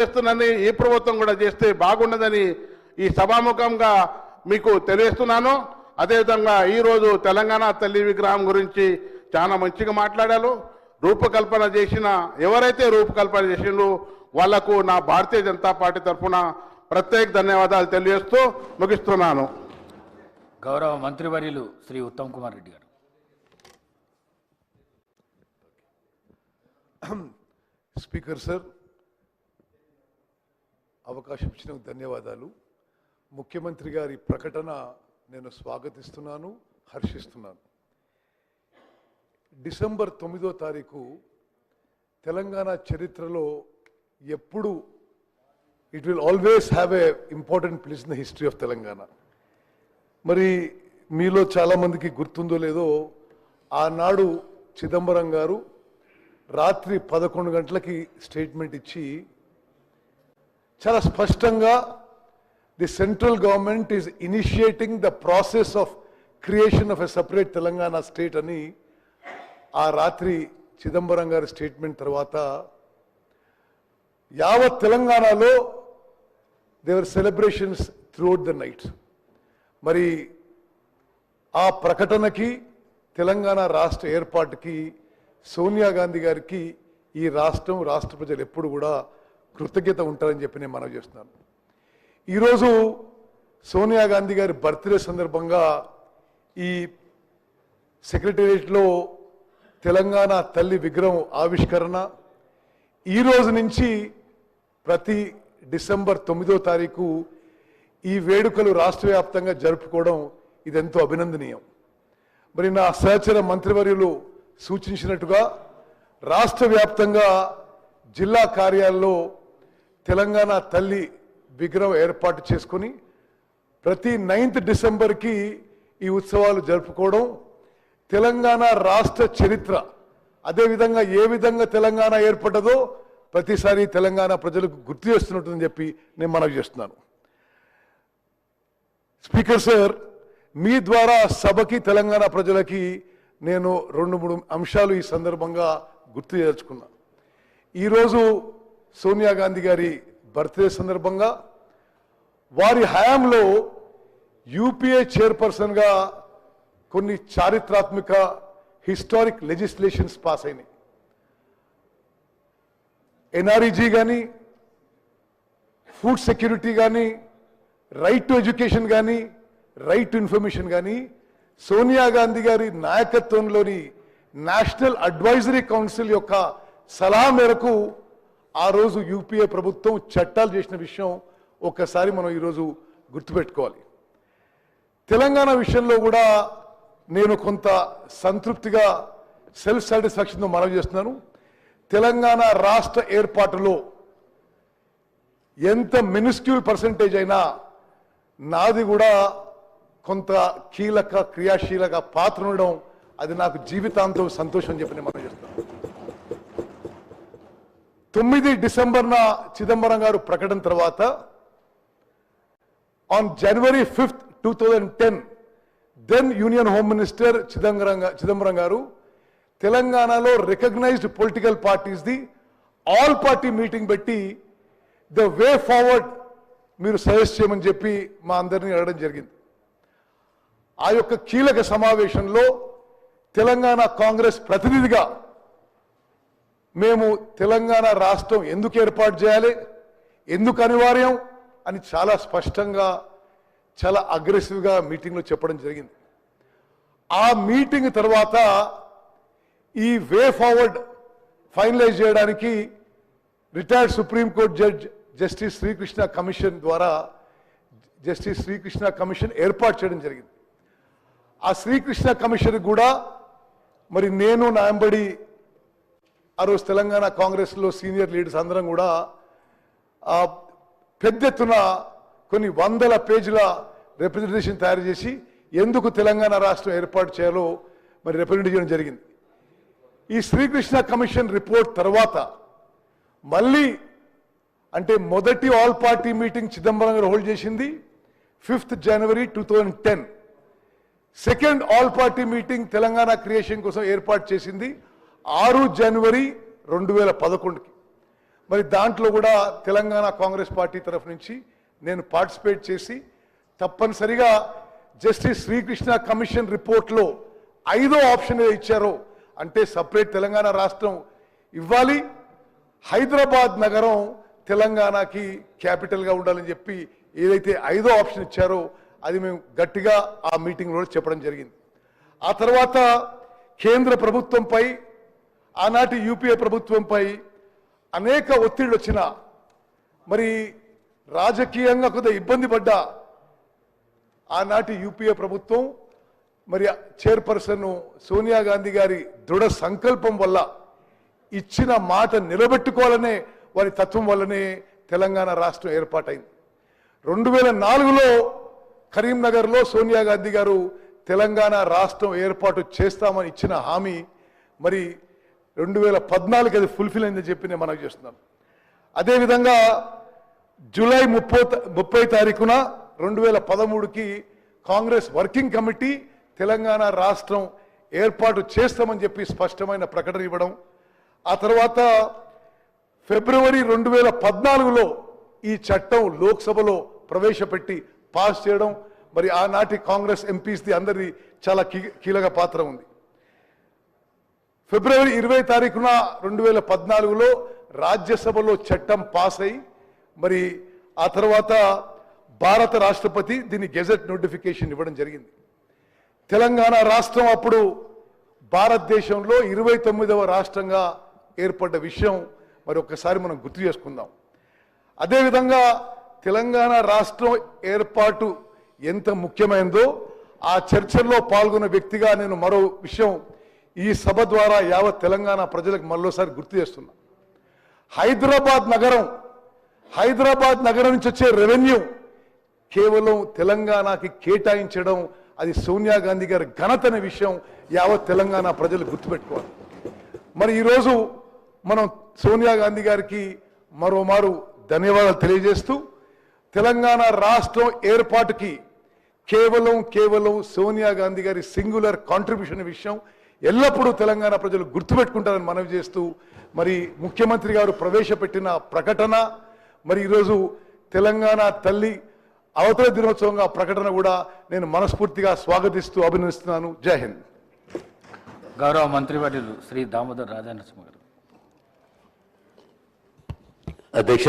చేస్తుందని ఈ ప్రభుత్వం కూడా చేస్తే బాగుండదని ఈ సభాముఖంగా మీకు తెలియజేస్తున్నాను. అదేవిధంగా ఈరోజు తెలంగాణ తల్లి విగ్రహం గురించి చాలా మంచిగా మాట్లాడారు. రూపకల్పన చేసిన ఎవరైతే రూపకల్పన చేసిండ్రో వాళ్ళకు నా భారతీయ జనతా పార్టీ తరఫున ప్రత్యేక ధన్యవాదాలు తెలియజేస్తూ ముగిస్తున్నాను. గౌరవ మంత్రివర్యులు శ్రీ ఉత్తమ్ కుమార్ రెడ్డి గారు. స్పీకర్ సార్ అవకాశం ఇచ్చినందుకు ధన్యవాదాలు. ముఖ్యమంత్రి గారి ప్రకటన నేను స్వాగతిస్తున్నాను హర్షిస్తున్నాను. డిసెంబర్ తొమ్మిదో తారీఖు తెలంగాణ చరిత్రలో ఎప్పుడు it will always have a important place in the history of Telangana. మరి మీలో చాలామందికి గుర్తుందో లేదో ఆనాడు చిదంబరం గారు రాత్రి పదకొండు గంటలకి స్టేట్మెంట్ ఇచ్చి చాలా స్పష్టంగా the central government is initiating the process of creation of a separate Telangana state అని ఆ రాత్రి చిదంబరం గారి స్టేట్మెంట్ తర్వాత యావత్ తెలంగాణలో there were celebrations throughout the night మరి ఆ ప్రకటనకి తెలంగాణ రాష్ట్ర ఏర్పాటుకి సోనియా గాంధీ గారికి ఈ రాష్ట్రం రాష్ట్ర ప్రజలు ఎప్పుడు కూడా కృతజ్ఞత ఉంటారని చెప్పి నేను మనవి చేస్తున్నాను. ఈరోజు సోనియా గాంధీ గారి బర్త్డే సందర్భంగా ఈ సెక్రటేరియట్లో తెలంగాణ తల్లి విగ్రహం ఆవిష్కరణ ఈ రోజు నుంచి ప్రతి డిసెంబర్ తొమ్మిదో తారీఖు ఈ వేడుకలు రాష్ట్ర వ్యాప్తంగా జరుపుకోవడం ఇదెంతో అభినందనీయం. మరి నా సహచర మంత్రివర్యులు సూచించినట్టుగా రాష్ట్ర వ్యాప్తంగా జిల్లా కార్యాలలో తెలంగాణ తల్లి విగ్రహం ఏర్పాటు చేసుకొని ప్రతి నైన్త్ డిసెంబర్కి ఈ ఉత్సవాలు జరుపుకోవడం తెలంగాణ రాష్ట్ర చరిత్ర అదేవిధంగా ఏ విధంగా తెలంగాణ ఏర్పడ్డదో ప్రతిసారి తెలంగాణ ప్రజలకు గుర్తు చేస్తున్నట్టుందని చెప్పి నేను మనవి చేస్తున్నాను. స్పీకర్ సార్ మీ ద్వారా సభకి తెలంగాణ ప్రజలకి నేను రెండు మూడు అంశాలు ఈ సందర్భంగా గుర్తు చేర్చుకున్నా. ఈరోజు సోనియా గాంధీ గారి బర్త్డే సందర్భంగా వారి హయాంలో యూపీఏ చైర్పర్సన్గా కొన్ని చారిత్రాత్మక హిస్టారిక్ లెజిస్లేషన్స్ పాస్ అయినాయి. ఎన్ఆర్ఈజీ కానీ ఫుడ్ సెక్యూరిటీ కానీ రైట్ టు ఎడ్యుకేషన్ కానీ రైట్ టు ఇన్ఫర్మేషన్ కానీ సోనియా గాంధీ గారి నాయకత్వంలోని నేషనల్ అడ్వైజరీ కౌన్సిల్ యొక్క సలహా మేరకు ఆ రోజు యూపీఏ ప్రభుత్వం చట్టాలు చేసిన విషయం ఒక్కసారి మనం ఈరోజు గుర్తుపెట్టుకోవాలి. తెలంగాణ విషయంలో కూడా నేను కొంత సంతృప్తిగా సెల్ఫ్ సాటిస్ఫాక్షన్తో మనవి చేస్తున్నాను. తెలంగాణ రాష్ట్ర ఏర్పాటులో ఎంత మినిస్క్యూల్ పర్సంటేజ్ అయినా నాది కూడా కొంత కీలక క్రియాశీలక పాత్ర ఉండడం అది నాకు జీవితాంతం సంతోషం చెప్పి నేను మనం చేస్తాను తొమ్మిది డిసెంబర్న చిదంబరం గారు ప్రకటన తర్వాత on January fifth two thousand ten then union home minister Chidambaram Chidambaram గారు తెలంగాణలో recognised political parties the all party meeting పెట్టి ద వే ఫార్వర్డ్ మీరు సజెస్ట్ చేయమని చెప్పి మా అందరినీ అడగడం జరిగింది. ఆ యొక్క కీలక సమావేశంలో తెలంగాణ కాంగ్రెస్ ప్రతినిధిగా మేము తెలంగాణ రాష్ట్రం ఎందుకు ఏర్పాటు చేయాలి ఎందుకు అనివార్యం అని చాలా స్పష్టంగా చాలా అగ్రెసివ్గా మీటింగ్లో చెప్పడం జరిగింది. ఆ మీటింగ్ తర్వాత ఈ వే ఫార్వర్డ్ ఫైనలైజ్ చేయడానికి retired supreme court judge justice Srikrishna commission ద్వారా జస్టిస్ శ్రీకృష్ణ కమిషన్ ఏర్పాటు చేయడం జరిగింది. ఆ శ్రీకృష్ణ కమిషన్ కూడా మరి నేను నాంబడి ఆ రోజు తెలంగాణ కాంగ్రెస్లో సీనియర్ లీడర్స్ అందరం కూడా పెద్ద ఎత్తున కొన్ని వందల పేజీల రిప్రజెంటేషన్ తయారు చేసి ఎందుకు తెలంగాణ రాష్ట్రం ఏర్పాటు చేయాలో మరి రిప్రజెంట్ చేయడం జరిగింది. ఈ శ్రీకృష్ణ కమిషన్ రిపోర్ట్ తర్వాత మళ్ళీ అంటే మొదటి ఆల్ పార్టీ మీటింగ్ చిదంబరం గారు హోల్డ్ చేసింది fifth January two thousand ten. Second all party meeting Telangana creation కోసం ఏర్పాటు చేసింది ఆరు జనవరి రెండు వేల పదకొండుకి. మరి దాంట్లో కూడా తెలంగాణ కాంగ్రెస్ పార్టీ తరఫు నుంచి నేను పార్టిసిపేట్ చేసి తప్పనిసరిగా జస్టిస్ శ్రీకృష్ణ కమిషన్ రిపోర్ట్లో ఐదో ఆప్షన్ ఏదో ఇచ్చారో అంటే సపరేట్ తెలంగాణ రాష్ట్రం ఇవ్వాలి. హైదరాబాద్ నగరం తెలంగాణకి క్యాపిటల్గా ఉండాలని చెప్పి ఏదైతే ఐదో ఆప్షన్ ఇచ్చారో అది మేము గట్టిగా ఆ మీటింగ్లో చెప్పడం జరిగింది. ఆ తర్వాత కేంద్ర ప్రభుత్వంపై ఆనాటి యూపీఏ ప్రభుత్వంపై అనేక ఒత్తిళ్ళు వచ్చినా మరి రాజకీయంగా కొద్దిగా ఇబ్బంది పడ్డా ఆనాటి యూపీఏ ప్రభుత్వం మరి చైర్పర్సన్ సోనియా గాంధీ గారి దృఢ సంకల్పం వల్ల ఇచ్చిన మాట నిలబెట్టుకోవాలనే వారి తత్వం వల్లనే తెలంగాణ రాష్ట్రం ఏర్పాటైంది. రెండు వేల నాలుగులో కరీంనగర్లో సోనియా గాంధీ గారు తెలంగాణ రాష్ట్రం ఏర్పాటు చేస్తామని ఇచ్చిన హామీ మరి రెండు వేల పద్నాలుగు అది ఫుల్ఫిల్ అయిందని చెప్పి నేను మనకు చేస్తున్నాను. అదేవిధంగా జూలై ముప్పై ముప్పై తారీఖున రెండు వేల పదమూడుకి కాంగ్రెస్ వర్కింగ్ కమిటీ తెలంగాణ రాష్ట్రం ఏర్పాటు చేస్తామని చెప్పి స్పష్టమైన ప్రకటన ఇవ్వడం. ఆ తర్వాత ఫిబ్రవరి రెండు వేల పద్నాలుగులో ఈ చట్టం లోక్సభలో ప్రవేశపెట్టి పాస్ చేయడం. మరి ఆనాటి కాంగ్రెస్ ఎంపీస్ది అందరి చాలా కీలక పాత్ర ఉంది. ఫిబ్రవరి ఇరవై తారీఖున రెండు వేల పద్నాలుగులో రాజ్యసభలో చట్టం పాస్ అయి మరి ఆ తర్వాత భారత రాష్ట్రపతి దీన్ని గెజెట్ నోటిఫికేషన్ ఇవ్వడం జరిగింది. తెలంగాణ రాష్ట్రం అప్పుడు భారతదేశంలో ఇరవై తొమ్మిదవ రాష్ట్రంగా ఏర్పడ్డ విషయం మరి ఒక్కసారి మనం గుర్తు చేసుకుందాం. అదేవిధంగా తెలంగాణ రాష్ట్రం ఏర్పాటు ఎంత ముఖ్యమైనదో ఆ చర్చల్లో పాల్గొన్న వ్యక్తిగా నేను మరో విషయం ఈ సభ ద్వారా యావత్ తెలంగాణ ప్రజలకు మరోసారి గుర్తు చేస్తున్నా. హైదరాబాద్ నగరం హైదరాబాద్ నగరం నుంచి వచ్చే రెవెన్యూ కేవలం తెలంగాణకి కేటాయించడం అది సోనియా గాంధీ గారి ఘనత అనే విషయం యావత్ తెలంగాణ ప్రజలు గుర్తుపెట్టుకోవాలి. మరి ఈరోజు మనం సోనియా గాంధీ గారికి మరోమారు ధన్యవాదాలు తెలియజేస్తూ తెలంగాణ రాష్ట్రం ఏర్పాటుకి కేవలం కేవలం సోనియా గాంధీ గారి సింగులర్ కాంట్రిబ్యూషన్ విషయం ఎల్లప్పుడూ తెలంగాణ ప్రజలు గుర్తుపెట్టుకుంటారని మనవి చేస్తూ మరి ముఖ్యమంత్రి గారు ప్రవేశపెట్టిన ప్రకటన మరి ఈరోజు తెలంగాణ తల్లి అవతల దినోత్సవంగా ప్రకటన కూడా నేను మనస్ఫూర్తిగా స్వాగతిస్తూ అభినందిస్తున్నాను. జై హింద్. గౌరవ మంత్రివర్యులు శ్రీ దామోదర్ రాజనరసింహ గారు. అధ్యక్ష